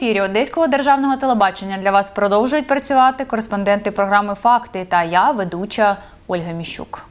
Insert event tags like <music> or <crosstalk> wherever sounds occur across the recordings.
ефірі Одеського державного телебачення для вас продовжують працювати кореспонденти програми Факти та я, ведуча Ольга Міщук.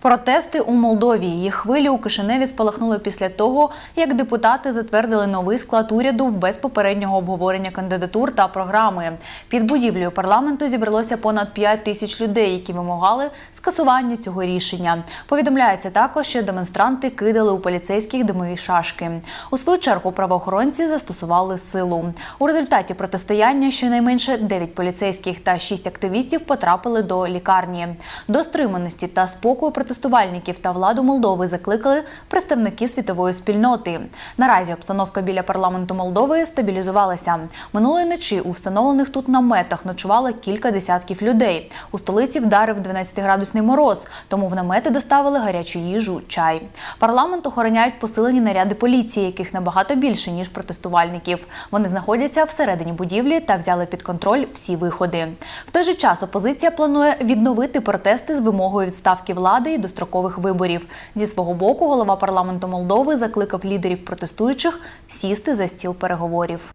Протести у Молдові. Їх хвилі у Кишиневі спалахнули після того, як депутати затвердили новий склад уряду без попереднього обговорення кандидатур та програми. Під будівлею парламенту зібралося понад 5 тисяч людей, які вимагали скасування цього рішення. Повідомляється також, що демонстранти кидали у поліцейських димові шашки. У свою чергу правоохоронці застосували силу. У результаті протистояння щонайменше 9 поліцейських та 6 активістів потрапили до лікарні. До стриманості та спокою протестувальників та владу Молдови закликали представники світової спільноти. Наразі обстановка біля парламенту Молдови стабілізувалася. Минулої ночі у встановлених тут наметах ночувало кілька десятків людей. У столиці вдарив 12-градусний мороз, тому в намети доставили гарячу їжу, чай. Парламент охороняють посилені наряди поліції, яких набагато більше ніж протестувальників. Вони знаходяться всередині будівлі та взяли під контроль всі виходи. В той же час опозиція планує відновити протести з вимогою відставки влади і дострокових виборів. Зі свого боку, голова парламенту Молдови закликав лідерів протестуючих сісти за стіл переговорів.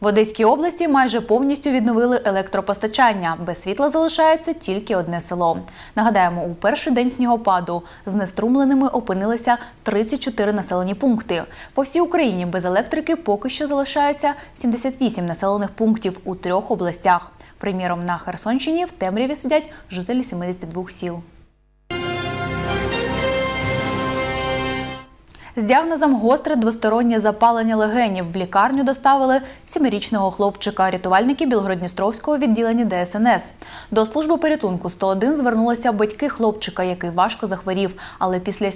В Одеській області майже повністю відновили електропостачання. Без світла залишається тільки одне село. Нагадаємо, у перший день снігопаду знеструмленими опинилися 34 населені пункти. По всій Україні без електрики поки що залишається 78 населених пунктів у трьох областях. Приміром, на Херсонщині в темряві сидять жителі 72 сіл. З діагнозом гостре двостороннє запалення легенів в лікарню доставили сімирічного хлопчика. Рятувальники Білгородністровського відділення ДСНС. До служби порятунку 101 звернулися батьки хлопчика, який важко захворів, але після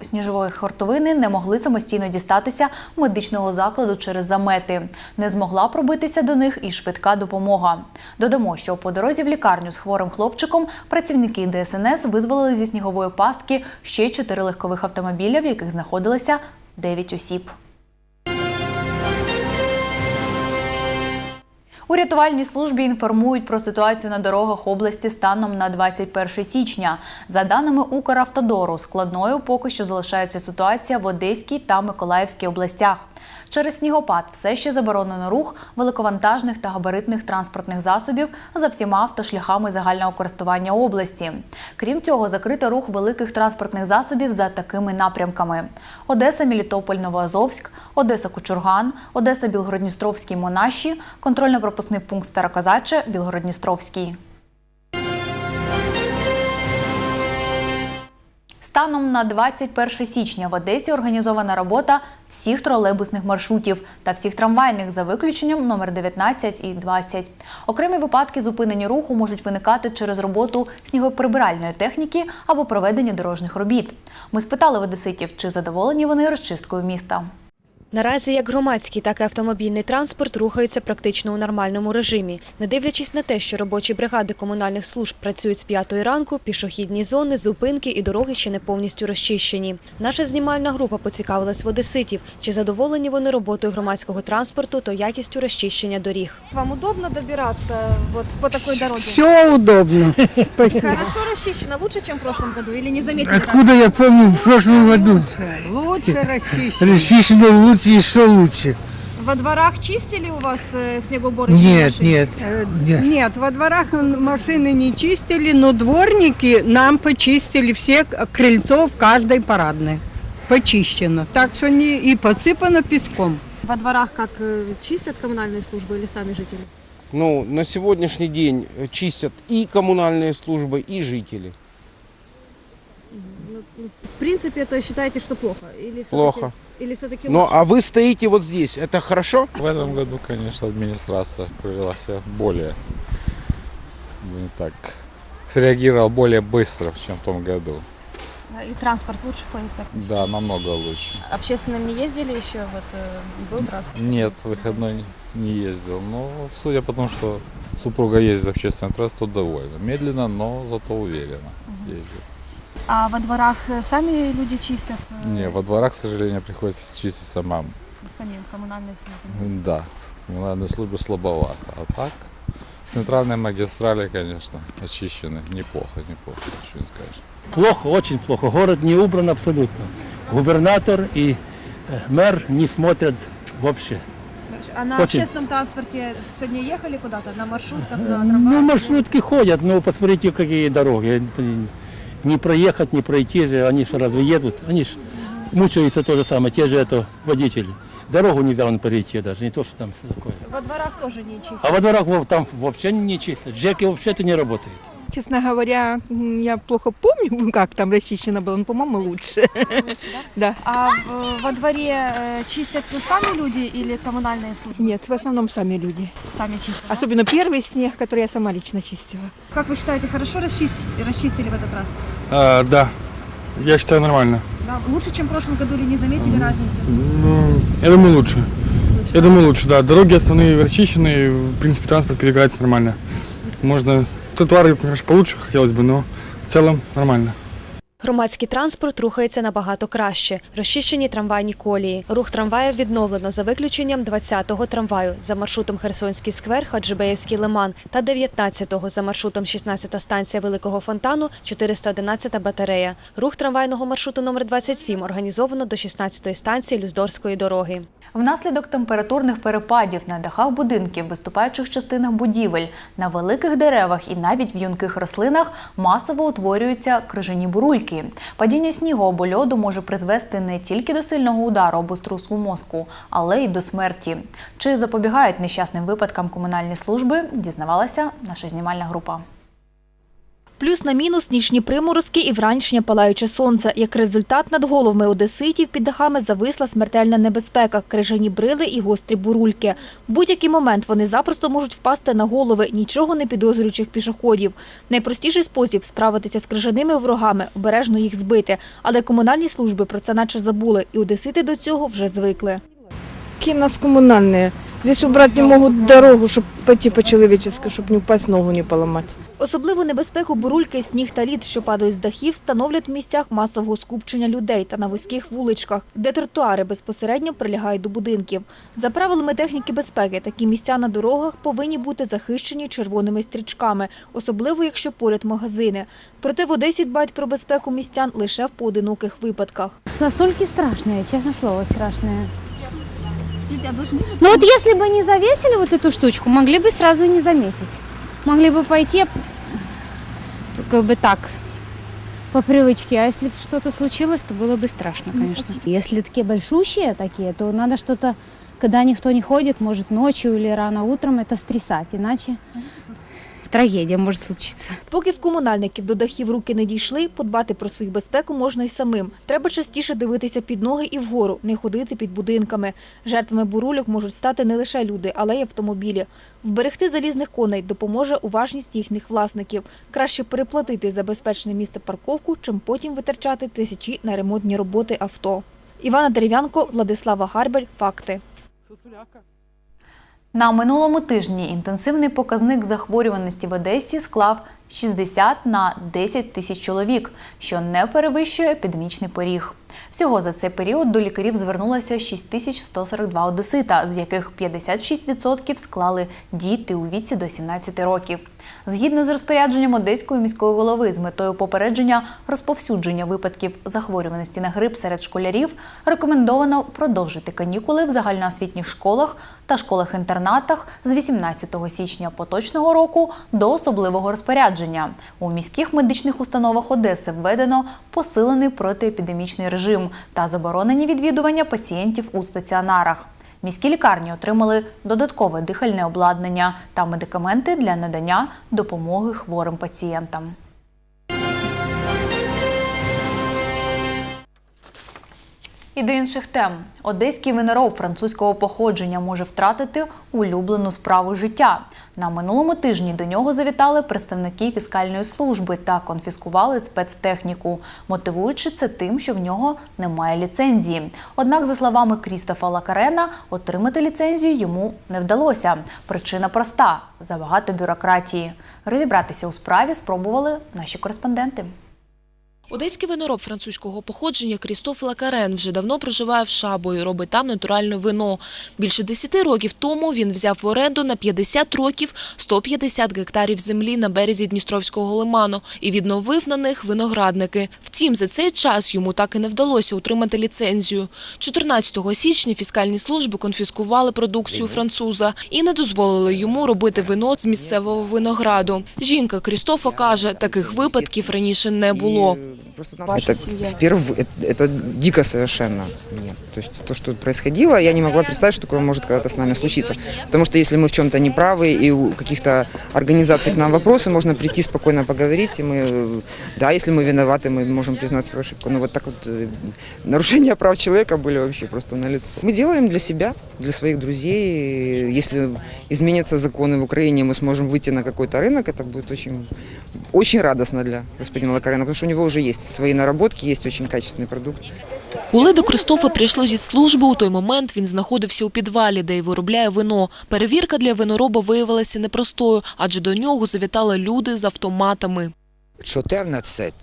сніжової хортовини не могли самостійно дістатися медичного закладу через замети. Не змогла пробитися до них і швидка допомога. Додамо, що по дорозі в лікарню з хворим хлопчиком працівники ДСНС визволили зі снігової пастки ще чотири легкових автомобіля, в яких знаходилися 9 осіб. У рятувальній службі інформують про ситуацію на дорогах області станом на 21 січня. За даними Укравтодору, складною поки що залишається ситуація в Одеській та Миколаївській областях. Через снігопад все ще заборонено рух великовантажних та габаритних транспортних засобів за всіма автошляхами загального користування області. Крім цього, закрито рух великих транспортних засобів за такими напрямками: Одеса, Мілітополь, Новоазовськ, Одеса Кучурган, Одеса Білгородністровський Монаші, контрольно-пропускний пункт Староказаче, Білгородністровський. Станом на 21 січня в Одесі організована робота всіх тролейбусних маршрутів та всіх трамвайних за виключенням номер 19 і 20. Окремі випадки зупинення руху можуть виникати через роботу снігоприбиральної техніки або проведення дорожніх робіт. Ми спитали в одеситів, чи задоволені вони розчисткою міста. Наразі як громадський, так і автомобільний транспорт рухаються практично у нормальному режимі. Не дивлячись на те, що робочі бригади комунальних служб працюють з п'ятої ранку, пішохідні зони, зупинки і дороги ще не повністю розчищені. Наша знімальна група поцікавилась в одеситів, чи задоволені вони роботою громадського транспорту та якістю розчищення доріг. Вам удобно добираться вот по такой дороге? Все удобно. <laughs> Хорошо расчищено, лучше, чем в прошлом году? Или не заметили? Откуда я помню в прошлом году? Лучше расчищено. Расчищено лучше, еще лучше. Во дворах чистили у вас э, снегоуборочные Нет, машины? нет, нет. Нет, во дворах машины не чистили, но дворники нам почистили все крыльцо в каждой парадной. Почищено. Так что не и посыпано песком. Во дворах как э, чистят коммунальные службы или сами жители? Ну, на сегодняшний день э, чистят и коммунальные службы, и жители. В принципе, то считаете, что плохо? Или Плохо. Или все-таки Ну, а вы стоите вот здесь, это хорошо? В этом году, конечно, администрация повела себя более, не так, среагировала более быстро, чем в том году. И транспорт лучше ходит? Как? Да, намного лучше. Общественным не ездили еще? Вот э, был транспорт? Нет, выходной не ездил. Но судя по тому, что супруга ездит в общественный транспорт, то довольна. Медленно, но зато уверенно ездит. А во дворах э, сами люди чистят? э, Не, во дворах, к сожалению, приходится чистить самым. Самим коммунальные службы? Да, коммунальные службы слабовато. А так, центральные магистрали, конечно, очищены. Неплохо, неплохо, ничего не скажешь. плохо, очень плохо. Город не убран абсолютно. Губернатор и э, мэр не смотрят вообще. А на Очень. общественном транспорте сегодня ехали куда-то? На маршрутках, на Ну, маршрутки ходят, но посмотрите, какие дороги. Не проехать, не пройти же, они же разве едут? Они же мучаются то же самое, те же это водители. Дорогу нельзя он перейти даже, не то, что там все такое. Во дворах тоже не чисто. А во дворах там вообще не чисто. Джеки вообще-то не работает. Честно говоря, я плохо помню, <laughs> как там расчищено было, но, по-моему, лучше. <laughs> Да. А в- во дворе э, чистят сами люди или коммунальные службы? Нет, в основном сами люди. Сами чистят. да? Особенно первый снег, который я сама лично чистила. Как вы считаете, хорошо расчистили, расчистили в этот раз? А, да, я считаю нормально. Да? Лучше, чем в прошлом году или не заметили разницы? Ну, я думаю, лучше. Я думаю, лучше, да. Дороги основные расчищены, в принципе, транспорт передвигается нормально. Можно тротуары, конечно, получше хотелось бы, но в целом нормально. Громадський транспорт рухається набагато краще. Розчищені трамвайні колії. Рух трамваїв відновлено за виключенням 20-го трамваю за маршрутом Херсонський сквер, Хаджибеївський лиман та 19-го за маршрутом 16-та станція Великого фонтану, 411-та батарея. Рух трамвайного маршруту номер 27 організовано до 16-ї станції Люздорської дороги. Внаслідок температурних перепадів на дахах будинків, виступаючих частинах будівель, на великих деревах і навіть в юнких рослинах масово утворюються крижані бурульки. Падіння снігу або льоду може призвести не тільки до сильного удару або струсу мозку, але й до смерті. Чи запобігають нещасним випадкам комунальні служби, дізнавалася наша знімальна група. Плюс на мінус нічні приморозки і вранішнє палаюче сонце. Як результат, над головами одеситів під дахами зависла смертельна небезпека, крижані брили і гострі бурульки. В будь-який момент вони запросто можуть впасти на голови нічого не підозрюючих пішоходів. Найпростіший спосіб справитися з крижаними ворогами – обережно їх збити. Але комунальні служби про це наче забули, і одесити до цього вже звикли. У нас коммунальные? Здесь убрать не могут дорогу, чтобы пойти по-человечески, чтобы не упасть, ногу не поломать. Особливу небезпеку бурульки, сніг та лід, що падають з дахів, становлять в місцях масового скупчення людей та на вузьких вуличках, де тротуари безпосередньо прилягають до будинків. За правилами техніки безпеки, такі місця на дорогах повинні бути захищені червоними стрічками, особливо якщо поряд магазини. Проте в Одесі дбають про безпеку містян лише в поодиноких випадках. Сосульки страшные, честное слово, Страшные. Ну вот если бы не завесили вот эту штучку, могли бы сразу и не заметить. Могли бы пойти как бы так, по привычке. А если бы что-то случилось, то было бы страшно, конечно. Если такие большущие такие, то надо что-то, когда никто не ходит, может ночью или рано утром, это стрясать, иначе трагедия может случиться. Поки в комунальників до дахів руки не дійшли, подбати про свою безпеку можна й самим. Треба частіше дивитися під ноги і вгору, не ходити під будинками. Жертвами бурульок можуть стати не лише люди, але й автомобілі. Вберегти залізних коней допоможе уважність їхніх власників. Краще переплатити за безпечне місце парковку, чим потім витрачати тисячі на ремонтні роботи авто. Івана Дерев'янко, Владислава Гарбель. Факти. На минулому тижні інтенсивний показник захворюваності в Одесі склав 60 на 10 тисяч чоловік, що не перевищує епідемічний поріг. Всього за цей період до лікарів звернулося 6142 одесита, з яких 56% склали діти у віці до 17 років. Згідно з розпорядженням Одеської міської голови з метою попередження розповсюдження випадків захворюваності на грип серед школярів, рекомендовано продовжити канікули в загальноосвітніх школах та школах-інтернатах з 18 січня поточного року до особливого розпорядження. У міських медичних установах Одеси введено посилений протиепідемічний режим та заборонені відвідування пацієнтів у стаціонарах. Міські лікарні отримали додаткове дихальне обладнання та медикаменти для надання допомоги хворим пацієнтам. І до інших тем. Одеський винороб французького походження може втратити улюблену справу життя. На минулому тижні до нього завітали представники фіскальної служби та конфіскували спецтехніку, мотивуючи це тим, що в нього немає ліцензії. Однак, за словами Крістофа Лакарена, отримати ліцензію йому не вдалося. Причина проста забагато бюрократії. Розібратися у справі спробували наші кореспонденти. Одеський винороб французького походження Крістоф Лакарен вже давно проживає в Шабо і робить там натуральне вино. Більше 10 років тому він взяв в оренду на 50 років 150 гектарів землі на березі Дністровського лиману і відновив на них виноградники. Втім, за цей час йому так і не вдалося отримати ліцензію. 14 січня фіскальні служби конфіскували продукцію француза і не дозволили йому робити вино з місцевого винограду. Жінка Крістофа каже, таких випадків раніше не було. Ваша Это семья. впервые, это, это дико совершенно. Нет. То есть то, что происходило, я не могла представить, что такое может когда-то с нами случиться. Потому что если мы в чем-то неправы и у каких-то организаций к нам вопросы, можно прийти спокойно поговорить, и мы, да, если мы виноваты, мы можем признать свою ошибку. Но вот так вот э, нарушения прав человека были вообще просто на лицо. Мы делаем для себя, для своих друзей. Если изменятся законы в Украине, мы сможем выйти на какой-то рынок, это будет очень, очень радостно для господина Лакарена, потому что у него уже есть свои наработки, есть очень качественный продукт. Коли до Кристофа прийшли зі служби, у той момент він знаходився у підвалі, де й виробляє вино. Перевірка для винороба виявилася непростою, адже до нього завітали люди з автоматами. 14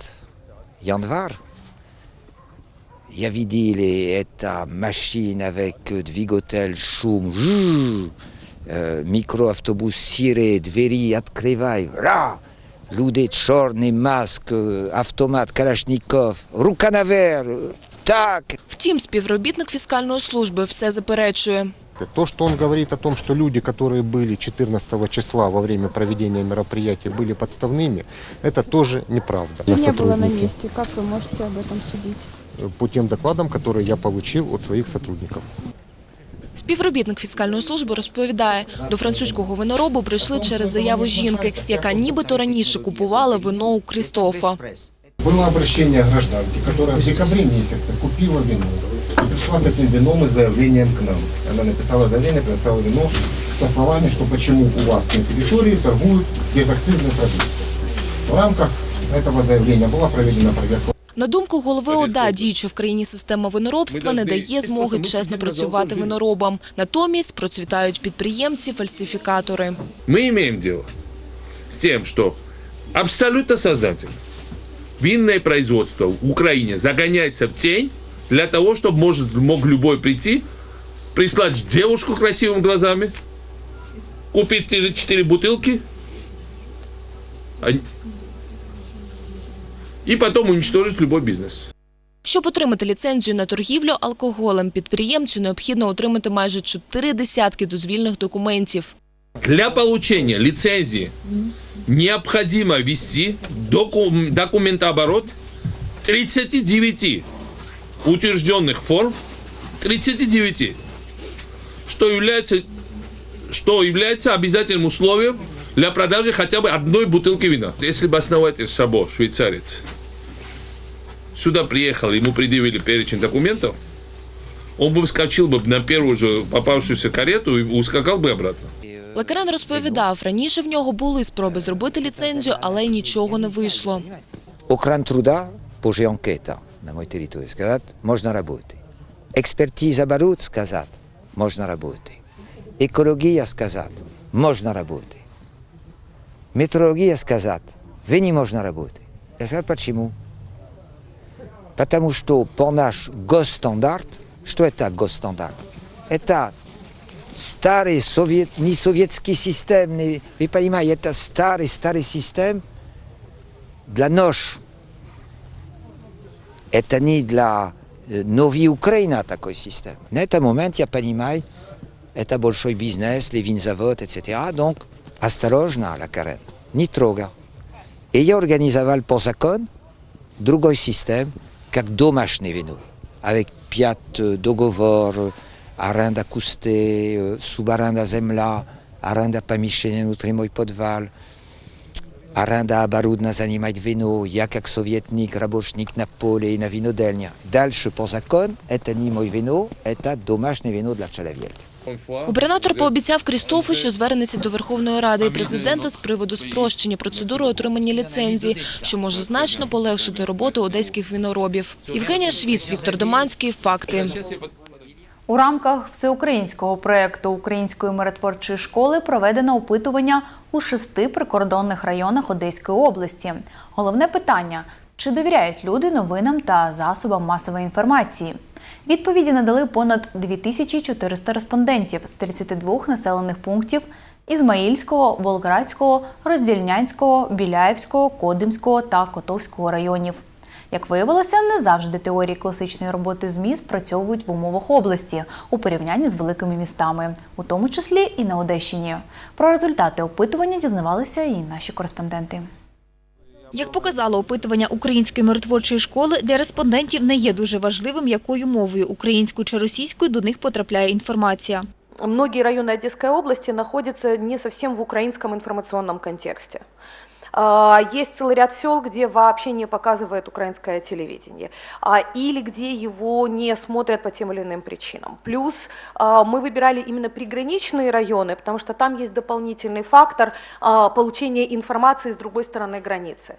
январь, я видели эта машина avec двигатель, шум, жу, э, микроавтобус сире, двери открывай, ра, люди черный маск, э, автомат, калашников, рука наверх, так. Втім, співробітник фіскальної служби все заперечує. То, что он говорит о том, что люди, которые были 14 числа во время проведения мероприятия, были подставными, это тоже неправда. Не было на Сотрудники, месте. Как вы можете об этом судить? э, По тем докладам, которые я получил от своих сотрудников. Співробітник фіскальної служби розповідає, до французького виноробу прийшли через заяву жінки, яка нібито раніше купувала вино у Крістофа. Было обращение гражданки, которая в декабре месяце купила вино и пришла с этим вином и заявлением к нам. Она написала заявление, предоставила вино со словами, что почему у вас на территории торгуют безакцизной продукцией. В рамках этого заявления была проведена проверка На думку голови ОДА, діюча в країні система виноробства не дає змоги чесно працювати виноробам. Натомість процвітають підприємці-фальсифікатори. Мы имеем дело с тем, что абсолютно сознательно винное производство в Украине загоняется в тень для того, чтобы может, мог любой прийти, прислать девушку красивыми глазами, купить 4 бутылки а- и потом уничтожить любой бизнес. Щоб отримати ліцензію на торгівлю алкоголем, підприємцю необхідно отримати майже чотири десятки дозвільних документів. Для получения лицензии необходимо ввести докум- документооборот 39 утвержденных форм, 39, что является, что является обязательным условием для продажи хотя бы одной бутылки вина. Если бы основатель Шабо, швейцарец, сюда приехал, ему предъявили перечень документов, он бы вскочил бы на первую же попавшуюся карету и ускакал бы обратно. Лекарен розповідав, раніше в нього були спроби зробити ліцензію, але нічого не вийшло. Окран труда, позже анкета на мой території, сказати, можна робити. Експертиза барут, сказати, можна робити. Екологія, сказати, можна робити. Метрологія, сказати, ви не можна робити. Я сказав, почему? Потому что по наш госстандарт, что это госстандарт? Это старый совет, не советский систем, не, вы понимаете, это старый, старый систем для нож. Это не для э, новой Украины такой систем. На этот момент, я понимаю, это большой бизнес, les винзавод, etc. Donc, осторожно, la Карен, не трогай. И я организовал по закону другой систем, как домашнее вино, avec пять э, договор, аренда кусты, э, субаренда земля, аренда помещения внутри мой подвал, аренда оборудования занимать вино, я как советник, работник на поле и на винодельне. Дальше по закону это не мой вино, это домашнее вино для человека. Губернатор пообіцяв Крістофу, що звернеться до Верховної Ради і президента з приводу спрощення процедури отримання ліцензії, що може значно полегшити роботу одеських віноробів. Євгенія Швіц, Віктор Доманський. Факти. У рамках всеукраїнського проєкту Української миротворчої школи проведено опитування у шести прикордонних районах Одеської області. Головне питання: Чи довіряють люди новинам та засобам масової інформації? Відповіді надали понад 2400 респондентів з 32 населених пунктів Ізмаїльського, Волградського, Роздільнянського, Біляєвського, Кодимського та Котовського районів. Як виявилося, не завжди теорії класичної роботи ЗМІ спрацьовують в умовах області у порівнянні з великими містами, у тому числі і на Одещині. Про результати опитування дізнавалися і наші кореспонденти. Як показало опитування української миротворчої школи, для респондентів не є дуже важливим, якою мовою українською чи російською до них потрапляє інформація. Многие районы Одесской области находятся не совсем в украинском информационном контексте. А, Есть целый ряд сел, где вообще не показывает украинское телевидение, а, или где его не смотрят по тем или иным причинам. Плюс а, мы выбирали именно приграничные районы, потому что там есть дополнительный фактор получения информации с другой стороны границы.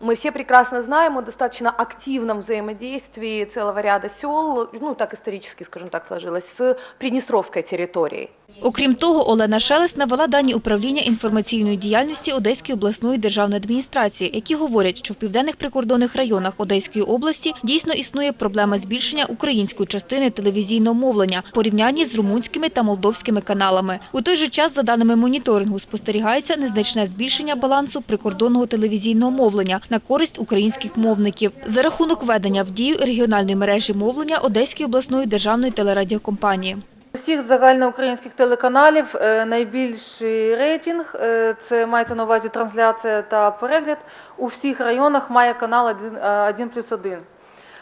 Мы все прекрасно знаем о достаточно активном взаимодействии целого ряда сел, ну так исторически, скажем так, сложилось, с Приднестровской территорией. Окрім того, Олена Шелест навела дані управління інформаційної діяльності Одеської обласної державної адміністрації, які говорять, що в південних прикордонних районах Одеської області дійсно існує проблема збільшення української частини телевізійного мовлення в порівнянні з румунськими та молдовськими каналами. У той же час, за даними моніторингу, спостерігається незначне збільшення балансу прикордонного телевізійного мовлення на користь українських мовників за рахунок введення в дію регіональної мережі мовлення Одеської обласної державної телерадіокомпанії. Усіх загальноукраїнських телеканалів е, найбільший рейтинг е, це мається на увазі трансляція та перегляд. У всіх районах має канал 1, 1 плюс 1.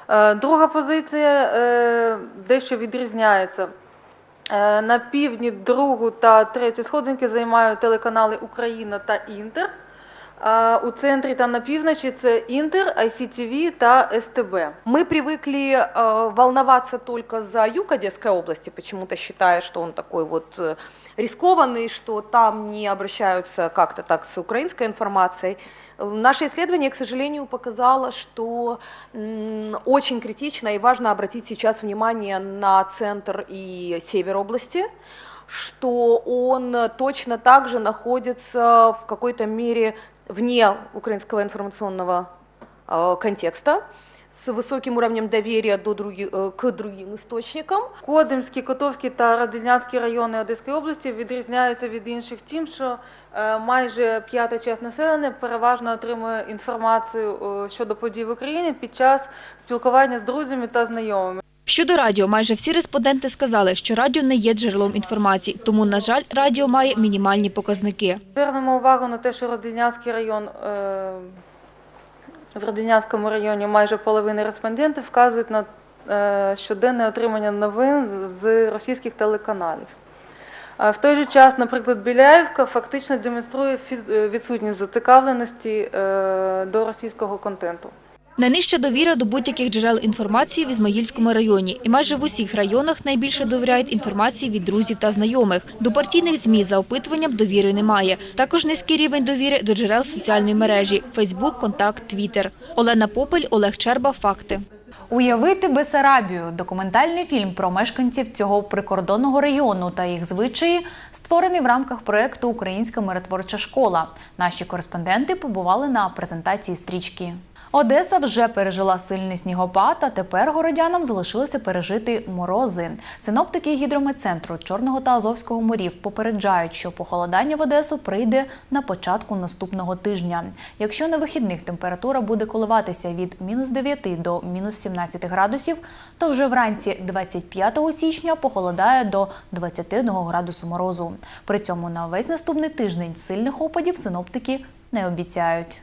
Е, Друга позиція е, дещо відрізняється. Е, На півдні другу та третю сходинки займають телеканали Україна та Інтер. А у центрі та на півночі це Інтер, ICTV та СТБ. Мы привыкли э, волноваться только за юг Одесской области, почему-то считая, что он такой вот э, рискованный, что там не обращаются как-то так с украинской информацией. Э, Наше исследование, к сожалению, показало, что м, очень критично и важно обратить сейчас внимание на центр и север области, что он э, точно так же находится в какой-то мере вне украинского информационного э, контекста, с высоким уровнем доверия до други- э, к другим источникам. Кодимський, Котовський та Роздільнянський райони Одеської області відрізняються від інших тим, що е, майже п'ята частина населення переважно отримує інформацію е, щодо подій в Україні під час спілкування з друзями та знайомими. Щодо радіо, майже всі респонденти сказали, що радіо не є джерелом інформації, тому, на жаль, радіо має мінімальні показники. Звернемо увагу на те, що Роздільнянський район е, в Роздільнянському районі майже половина респондентів вказують на е, щоденне отримання новин з російських телеканалів. В той же час, наприклад, Біляєвка фактично демонструє е, відсутність зацікавленості до російського контенту. Найнижча довіра до будь-яких джерел інформації в Ізмаїльському районі. І майже в усіх районах найбільше довіряють інформації від друзів та знайомих. До партійних ЗМІ за опитуванням довіри немає. Також низький рівень довіри до джерел соціальної мережі – Фейсбук, Контакт, Твіттер. Олена Попель, Олег Черба. Факти. Уявити Бесарабію документальний фільм про мешканців цього прикордонного району та їх звичаї створений в рамках проєкту Українська миротворча школа. Наші кореспонденти побували на презентації стрічки. Одеса вже пережила сильний снігопад, а тепер городянам залишилося пережити морози. Синоптики гідрометцентру Чорного та Азовського морів попереджають, що похолодання в Одесу прийде на початку наступного тижня. Якщо на вихідних температура буде коливатися від мінус 9 до мінус 17 градусів, то вже вранці 25 січня похолодає до 21 градусу морозу. При цьому на весь наступний тиждень сильних опадів синоптики не обіцяють.